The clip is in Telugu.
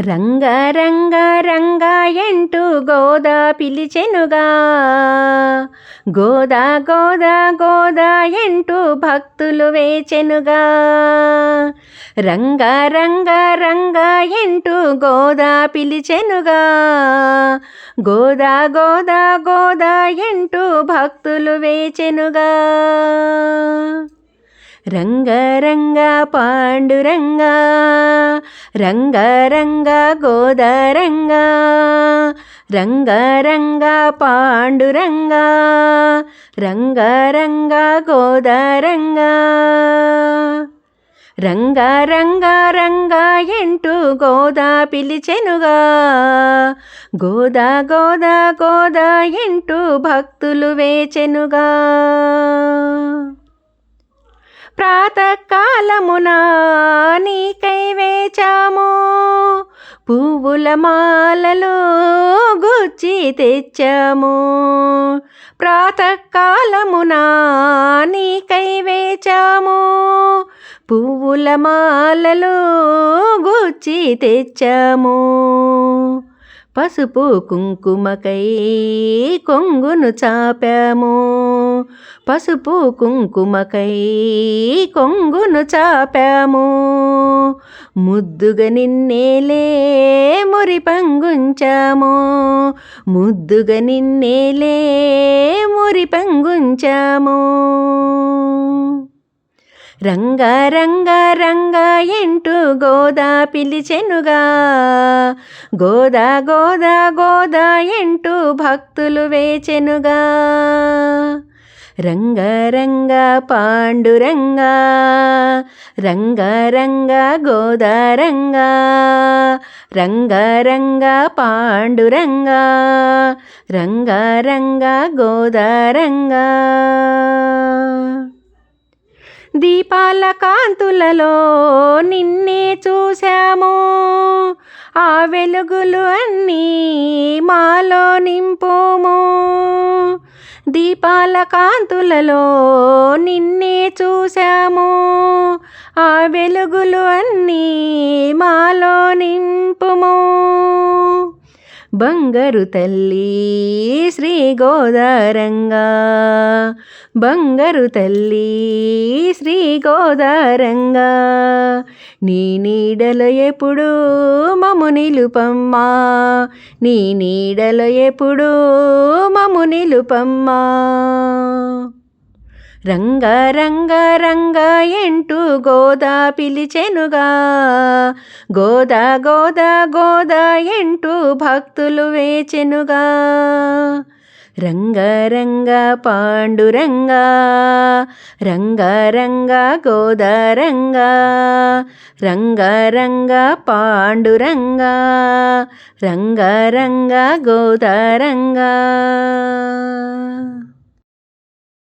రంగ రంగ రంగ ఎంటూ గోదా పిలిచెనుగా. గోదా గోదా గోదా ఎంటూ భక్తులు వేచెనుగా. రంగ రంగ రంగ ఎంటూ గోదా పిలిచెనుగా. గోదా గోదా గోదా ఎంటూ భక్తులు వేచెనుగా. రంగ పాండురంగ రంగ గోదరంగ రంగరంగ రంగ పాండురంగ రంగరంగ రంగ గోదరంగ. రంగ రంగ రంగ ఎంటూ గోదా పిలిచెనుగా గోదా గోదా గోదా ఎంటూ భక్తులు వేచెనుగా. ప్రాతకాలమున నీకై వేచాము. పువ్వుల మాలలు గుచ్చి తెచ్చాము. ప్రాతకాలమున నీకై వేచాము. పువ్వుల మాలలు గుచ్చి తెచ్చాము. పసుపు కుంకుమకై కొంగును చాపాము. పసుపు కుంకుమకై కొంగును చాపాము. ముద్దుగా నిన్నేలే మురి పంగుంచాము. ముద్దుగా నిన్నేలే మురి పంగుంచాము. రంగ రంగ రంగ ఎంటూ గోదా పిలిచెనుగా. గోదా గోదా గోదా ఎంటూ భక్తులు వేచెనుగా. రంగ రంగ పాండురంగ రంగ రంగ గోదారంగ రంగ రంగ పాండురంగ రంగ రంగ గోదారంగ దీపాల కాంతులలో నిన్నే చూశాము ఆ వెలుగులు అన్నీ మాలో నింపో దీపాల కాంతులలో నిన్నే చూశాము. ఆ వెలుగులు బంగారు తల్లి శ్రీ గోదారంగా. బంగారు తల్లి శ్రీ గోదారంగా. నీ నీడలో ఎప్పుడు మము నిలుపమ్మా. నీ నీడలో ఎప్పుడు మము నిలుపమ్మా. రంగ రంగ రంగ ఎంటూ గోదా పిలిచెనుగా. గోదా గోదా గోదా ఎంటూ భక్తులు వేచెనుగా. రంగ రంగ పాండురంగ రంగ రంగ గోదారంగ రంగ రంగ పాండురంగ రంగ రంగ గోదారంగ